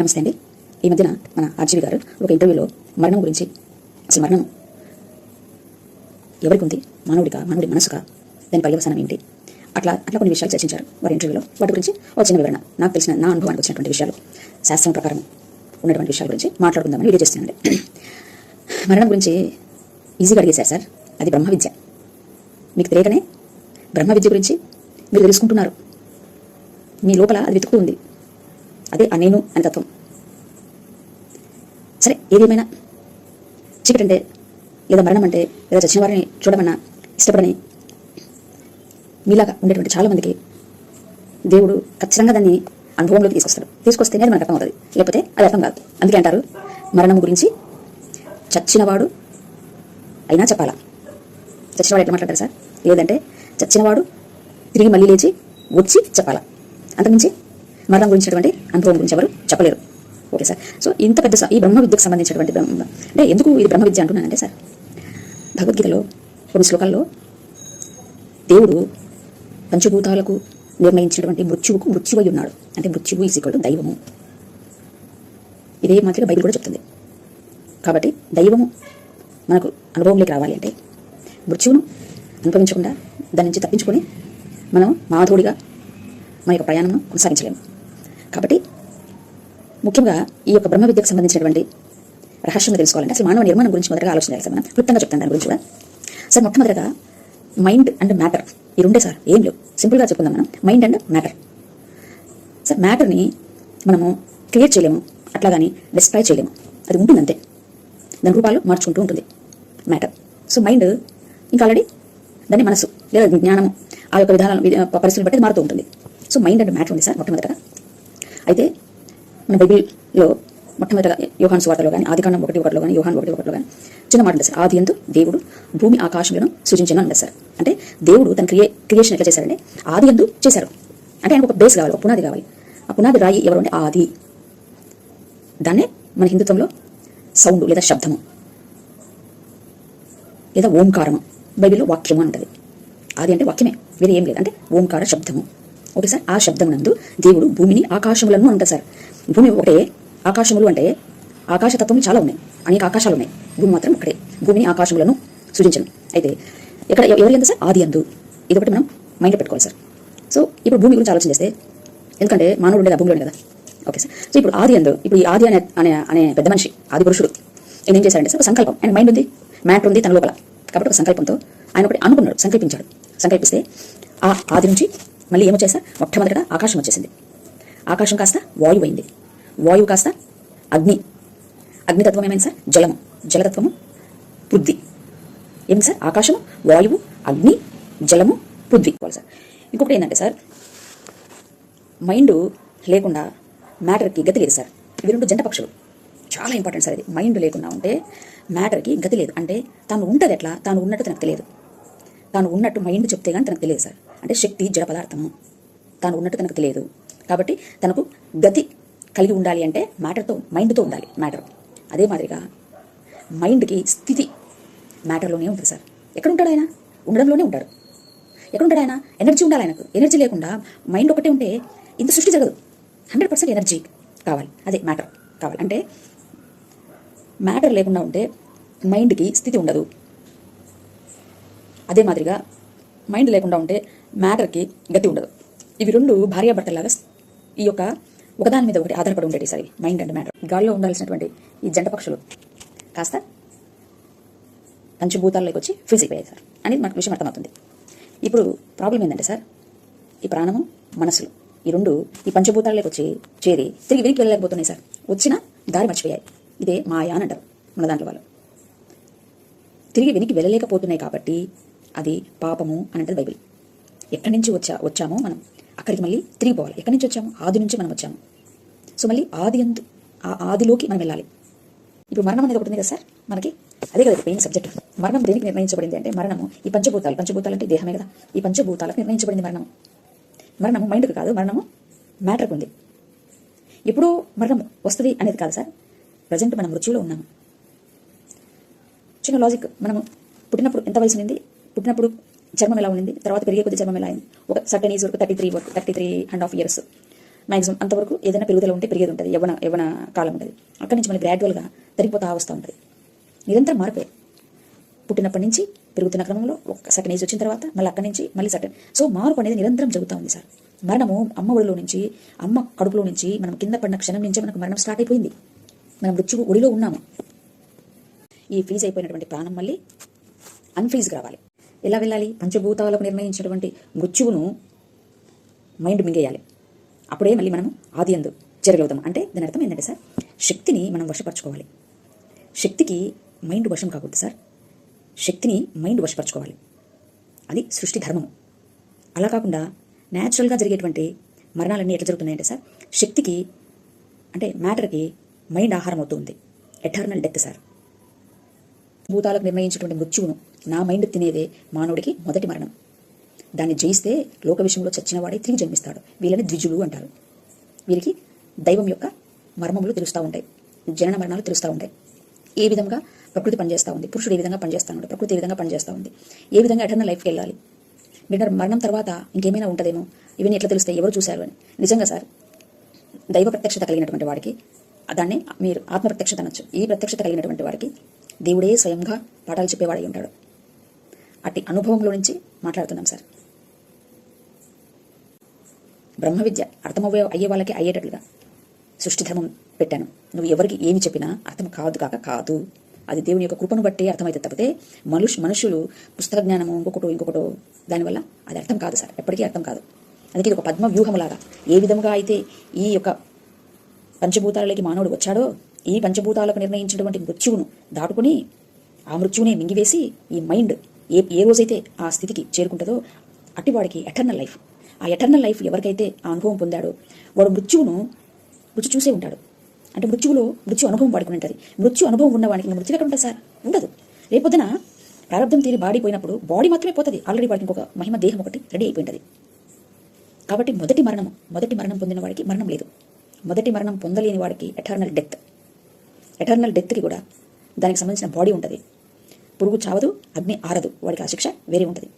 నమస్తే అండి. ఈ మధ్యన మన ఆర్జీవి గారు ఒక ఇంటర్వ్యూలో మరణం గురించి అసలు మరణం ఎవరికి ఉంది? మానవుడిగా మానవుడి మనసుగా దాని పర్యవసానం ఏంటి? అట్లా అట్లా కొన్ని విషయాలు చర్చించారు వారి ఇంటర్వ్యూలో. వాటి గురించి ఒక చిన్న వివరణ. నాకు తెలిసిన నా అనుభవానికి వచ్చినటువంటి విషయాలు శాస్త్రం ప్రకారం ఉన్నటువంటి విషయాల గురించి మాట్లాడుకుందామని వీడియో చేస్తున్నాను మరణం గురించి ఈజీగా అడిగేశారు సార్. అది బ్రహ్మ విద్య. మీకు తెలియకనే బ్రహ్మ విద్య గురించి మీరు తెలుసుకుంటున్నారు. మీ లోపల అది వెతుకుతూ ఉంది. అదే ఆ నేను అనే తత్వం సరే ఏదేమైనా చీకటి అంటే లేదా మరణం అంటే లేదా చచ్చిన వారిని చూడమన్నా ఇష్టపడని మీలాగా ఉండేటువంటి చాలామందికి దేవుడు ఖచ్చితంగా దాన్ని అనుభవంలోకి తీసుకొస్తాడు. తీసుకొస్తేనే అది మనకు అర్థం అవుతుంది లేకపోతే అది అర్థం కాదు. అందుకే అంటారు మరణం గురించి చచ్చినవాడు అయినా చెప్పాలా? చచ్చినవాడు ఎట్లా మాట్లాడతారు సార్? లేదంటే చచ్చినవాడు తిరిగి మళ్ళీ లేచి వచ్చి చెప్పాలా? అంతకుమించి మరణం గురించినటువంటి అనుభవం గురించి ఎవరు చెప్పలేరు. Okay sir. సో ఇంత పెద్ద స- ఈ బ్రహ్మ విద్యకు సంబంధించినటువంటి బ్రహ్మ అంటే ఎందుకు ఇది బ్రహ్మ విద్య అంటున్నానంటే సార్ భగవద్గీతలో కొన్ని శ్లోకాల్లో దేవుడు పంచభూతాలకు నిర్ణయించినటువంటి మృత్యువుకు మృత్యువై ఉన్నాడు. అంటే మృత్యువు ఈజ్ ఈక్వల్ టు దైవము. ఇదే మాదిరిగా బైబిల్ కూడా చెప్తుంది. కాబట్టి దైవము మనకు అనుభవంలోకి రావాలి అంటే మృత్యువును అనుభవించకుండా దాని నుంచి తప్పించుకొని మనం మాధవుడిగా మన యొక్క ప్రయాణం కొనసాగించలేము. కాబట్టి ముఖ్యంగా ఈ యొక్క బ్రహ్మ విద్యకు సంబంధించినటువంటి రహస్యంగా తెలుసుకోవాలంటే అసలు మానవ నిర్మాణం గురించి మొదటగా ఆలోచన చేయాలి సార్ మనం క్లుప్తంగా చెప్తాను దాని గురించి కూడా. సార్ మొట్టమొదటిగా మైండ్ అండ్ మ్యాటర్ ఈ రెండే సార్ ఏం లేవు. సింపుల్గా చెప్పుకుందాం మనం. Mind and matter. సార్ మ్యాటర్ని మనము క్రియేట్ చేయలేము అట్లా కానీ డిస్ట్రాయ్ చేయలేము. అది ఉంటుంది అంతే దాని రూపాలు మార్చుకుంటూ ఉంటుంది మ్యాటర్. సో మైండ్ ఇంకా ఆల్రెడీ దాని మనసు లేదా జ్ఞానము ఆ యొక్క విధానాలు పరిస్థితులు బట్టి మారుతూ ఉంటుంది. సో మైండ్ అండ్ మ్యాటర్ ఉంది సార్ మొట్టమొదటిగా. అయితే మన బైబిల్లో మొట్టమొదటిగా యోహాన్ సువార్తలో కానీ ఆదికాండం ఒకటి ఒకటిలో కానీ యోహాన్ ఒకటి ఒకటిలో కానీ చిన్న మాట ఉంటుంది సార్. ఆది ఎందు దేవుడు భూమి ఆకాశములను సృజించను అంటారు సార్. అంటే దేవుడు తన క్రియే క్రియేషన్ ఎట్లా చేశారంటే ఆది ఎందు చేశారు. అంటే ఆయనకు ఒక బేస్ కావాలి ఒక పునాది కావాలి. ఆ పునాది రాయి ఎవరు అంటే ఆది. దాన్నే మన హిందుత్వంలో సౌండ్ లేదా శబ్దము లేదా ఓంకారము. బైబిల్లో వాక్యము అంటది. ఆది అంటే వాక్యమే వేరే ఏం లేదు. అంటే ఓంకార శబ్దము. ఓకే సార్ ఆ శబ్దం నందు దేవుడు భూమిని ఆకాశములను అంటారు సార్ భూమి ఒకటే ఆకాశములు అంటే ఆకాశతత్వం చాలా ఉన్నాయి. అనేక ఆకాశాలు ఉన్నాయి భూమి మాత్రం ఒకటే. భూమిని ఆకాశములను సృజించను. అయితే ఇక్కడ ఎవరి ఎంత సార్ ఆది అందు. ఇది ఒకటి మనం మైండ్లో పెట్టుకోవాలి సార్. సో ఇప్పుడు భూమి గురించి ఆలోచన చేస్తే ఎందుకంటే మానవుడు ఉండేది భూమిలో భూమిలోనే కదా. Okay sir. సో ఇప్పుడు ఆది అందు ఇప్పుడు ఈ ఆది అనే అనే అనే పెద్ద మనిషి ఆది పురుషుడు ఈయన ఏం చేశారంటే సార్ ఒక సంకల్పం. ఆయన మైండ్ ఉంది మ్యాటర్ ఉంది తన లోపల. కాబట్టి ఒక సంకల్పంతో ఆయన ఒకటి అనుకున్నాడు సంకల్పించాడు. సంకల్పిస్తే ఆ ఆది నుంచి మళ్ళీ ఏమొచ్చేసా సార్ మొట్టమొదటిగా ఆకాశం వచ్చేసింది. ఆకాశం కాస్త వాయువు అయింది. వాయువు కాస్త అగ్ని. అగ్నితత్వం ఏమైంది సార్? జలము. జలతత్వము పృథ్వీ. ఏంటి సార్? ఆకాశము వాయువు అగ్ని జలము పృథ్వీ సార్. ఇంకొకటి ఏంటంటే సార్ మైండ్ లేకుండా మ్యాటర్కి గతి లేదు సార్. ఇవి రెండు జంట పక్షులు. చాలా ఇంపార్టెంట్ సార్ ఇది. మైండ్ లేకుండా ఉంటే మ్యాటర్కి గతి లేదు. అంటే తాను ఉంటుంది ఎట్లా? తాను ఉన్నట్టు తనకు తెలియదు. తాను ఉన్నట్టు మైండ్ చెప్తే కానీ తనకు తెలియదు సార్. అంటే శక్తి జడ పదార్థము. తాను ఉన్నట్టు తనకు తెలియదు. కాబట్టి తనకు గతి కలిగి ఉండాలి అంటే మ్యాటర్తో మైండ్తో ఉండాలి మ్యాటర్. అదే మాదిరిగా మైండ్కి స్థితి మ్యాటర్లోనే ఉంటుంది సార్. ఎక్కడ ఉంటాడు ఆయన? ఉండడంలోనే ఉంటాడు. ఎక్కడ ఉంటాడు ఆయన? ఎనర్జీ ఉండాలి ఆయనకు. ఎనర్జీ లేకుండా మైండ్ ఒకటే ఉంటే ఇంత సృష్టి జరగదు. హండ్రెడ్ పర్సెంట్ ఎనర్జీ కావాలి. అదే మ్యాటర్ కావాలి. అంటే మ్యాటర్ లేకుండా ఉంటే మైండ్కి స్థితి ఉండదు. అదే మాదిరిగా మైండ్ లేకుండా ఉంటే మ్యాటర్కి గతి ఉండదు. ఇవి రెండు భార్యాభర్తలాగా ఈ యొక్క ఒకదాని మీద ఒకటి ఆధారపడి ఉండేవి సరే మైండ్ అండ్ మ్యాటర్. గాల్లో ఉండాల్సినటువంటి ఈ జంట పక్షులు కాస్త పంచభూతాల్లోకి వచ్చి ఫ్రీజ్ అయిపోయాయి సార్. అనేది మనకు విషయం అర్థమవుతుంది. ఇప్పుడు ప్రాబ్లం ఏంటంటే సార్ ఈ ప్రాణము మనసులు ఈ రెండు ఈ పంచభూతాల్లోకి వచ్చి చేరి తిరిగి వెనక్కి వెళ్ళలేకపోతున్నాయి సార్. వచ్చిన దారి మర్చిపోయాయి. ఇదే మాయా అని అంటారు మన దాంట్లో వాళ్ళు. తిరిగి వెనక్కి వెళ్ళలేకపోతున్నాయి కాబట్టి అది పాపము అని అంటది బైబిల్. ఎక్కడి నుంచి వచ్చా వచ్చామో మనం. అక్కడికి మళ్ళీ త్రీ పోవాలి. ఎక్కడి నుంచి వచ్చాము? ఆది నుంచి మనం వచ్చాము. సో మళ్ళీ ఆది అందు ఆ ఆదిలోకి మనం వెళ్ళాలి. ఇప్పుడు మరణం అనేది ఒకటి ఉంది కదా సార్? మనకి అదే కదా మెయిన్ సబ్జెక్ట్ మరణం దేనికి నిర్ణయించబడింది అంటే మరణము ఈ పంచభూతాలు. పంచభూతాలు అంటే దేహమే కదా. ఈ పంచభూతాలకు నిర్ణయించబడింది మరణము మరణము మైండ్కి కాదు మరణము మ్యాటర్కి ఉంది. ఎప్పుడూ మరణం వస్తుంది అనేది కాదు సార్. ప్రజెంట్ మనం మృత్యులో ఉన్నాము. చిన్న లాజిక్ మనము పుట్టినప్పుడు ఎంత వయసు ఉంది పుట్టినప్పుడు చర్మం ఎలా ఉండింది? తర్వాత పెరిగే కొద్ది చర్మం ఎలా అయింది? ఒక సర్టన్ ఏజ్ వరకు థర్టీ త్రీ వరకు thirty three and half years. Maximum అంతవరకు ఏదైనా పెరుగుదల ఉంటే పెరిగేది ఉంటుంది. యవన యవన కాలం ఉంటుంది. అక్కడి నుంచి మళ్ళీ గ్రాడ్యువల్గా తరిగిపోతా వస్తూ ఉంటుంది. నిరంతరం మార్పే పుట్టినప్పటి నుంచి పెరుగుతున్న క్రమంలో ఒక సటన్ ఏజ్ వచ్చిన తర్వాత మళ్ళీ అక్కడి నుంచి మళ్ళీ సటన్ సో మార్పు అనేది నిరంతరం జరుగుతూ ఉంది సార్. మరణము అమ్మ ఒడిలో నుంచి అమ్మ కడుపులో నుంచి మనం కింద పడిన క్షణం నుంచే మనకు మరణం స్టార్ట్ అయిపోయింది. మనం మృత్యువు ఒడిలో ఉన్నాము. ఈ ఫ్రీజ్ అయిపోయినటువంటి ప్రాణం మళ్ళీ అన్ఫ్రీజ్ కావాలి ఎలా వెళ్ళాలి? పంచభూతాలకు నిర్ణయించినటువంటి మృత్యువును మైండ్ మింగేయాలి. అప్పుడే మళ్ళీ మనము ఆది అందు చేరగలుగుతాం అంటే దాని అర్థం ఏంటంటే సార్ శక్తిని మనం వశపరచుకోవాలి. శక్తికి మైండ్ వశం కాకూడదు సార్. శక్తిని మైండ్ వశపరచుకోవాలి. అది సృష్టి ధర్మము. అలా కాకుండా న్యాచురల్గా జరిగేటువంటి మరణాలన్నీ ఎట్లా జరుగుతున్నాయంటే సార్ శక్తికి అంటే మ్యాటర్కి మైండ్ ఆహారం అవుతుంది ఎటర్నల్ డెత్ సార్. భూతాలకు నిర్ణయించినటువంటి మృత్యువును నా మైండ్ తినేదే మానవుడికి మొదటి మరణం. దాన్ని జయిస్తే లోక విషయంలో చచ్చిన వాడే తిరిగి జన్మిస్తాడు. వీళ్ళని ద్విజులు అంటారు. వీరికి దైవం యొక్క మర్మములు తెలుస్తూ ఉంటాయి. జనన మరణాలు తెలుస్తూ ఉంటాయి. ఏ విధంగా ప్రకృతి పనిచేస్తూ ఉంది? పురుషుడు ఏ విధంగా పనిచేస్తూ ఉంటాడు ప్రకృతి ఏ విధంగా పనిచేస్తూ ఉంది? ఏ విధంగా ఎటర్నల్ లైఫ్కి వెళ్ళాలి? మీరు మరణం తర్వాత ఇంకేమైనా ఉంటుందేమో? ఇవన్నీ ఎట్లా తెలుస్తాయి? ఎవరు చూశారు అని. నిజంగా సార్ దైవ ప్రత్యక్షత కలిగినటువంటి వాడికి దాన్ని మీరు ఆత్మ ప్రత్యక్షత అనొచ్చు. ఈ ప్రత్యక్షత కలిగినటువంటి వాడికి దేవుడే స్వయంగా పాఠాలు చెప్పేవాడై ఉంటాడు. అట్టి అనుభవంలో నుంచి మాట్లాడుతున్నాం సార్. బ్రహ్మ విద్య అర్థమవ్వే అయ్యే వాళ్ళకి అయ్యేటట్లుగా సృష్టి ధర్మం పెట్టాను. నువ్వు ఎవరికి ఏమి చెప్పినా అర్థం కాదు కాక కాదు. అది దేవుని యొక్క కృపను బట్టి అర్థమైతే తప్పితే మనుషు మనుషులు పుస్తక జ్ఞానము ఇంకొకటో ఇంకొకటో దానివల్ల అది అర్థం కాదు సార్. ఎప్పటికీ అర్థం కాదు. అందుకే ఇది ఒక పద్మ వ్యూహములాగా ఏ విధముగా అయితే ఈ యొక్క పంచభూతాలలోకి మానవుడు వచ్చాడో ఈ పంచభూతాలకు నిర్ణయించినటువంటి మృత్యువును దాటుకుని ఆ మృత్యువునే మింగివేసి ఈ మైండ్ ఏ ఏ రోజైతే ఆ స్థితికి చేరుకుంటుందో అట్టివాడికి ఎటర్నల్ లైఫ్ ఆ ఎటర్నల్ లైఫ్ ఎవరికైతే ఆ అనుభవం పొందాడో వాడు మృత్యువును మృత్యు చూసే ఉంటాడు. అంటే మృత్యువులో మృత్యు అనుభవం వాడుకుని ఉంటుంది. మృత్యు అనుభవం ఉన్నవాడికి మృత్యు ఎక్కడ ఉంటుంది సార్? ఉండదు. రేపొద్దున ప్రారంభం తీరి బాడీ పోయినప్పుడు బాడీ మాత్రమే పోతుంది. ఆల్రెడీ వాడికి ఇంకొక మహిమ దేహం ఒకటి రెడీ అయిపోయింది కాబట్టి మొదటి మరణం మొదటి మరణం పొందిన వాడికి మరణం లేదు. మొదటి మరణం పొందలేని వాడికి ఎటర్నల్ డెత్ ఎటర్నల్ డెత్కి కూడా దానికి సంబంధించిన బాడీ ఉంటుంది. పురుగు చావదు అగ్ని ఆరదు. వాడికి ఆ శిక్ష వేరే ఉంటుంది.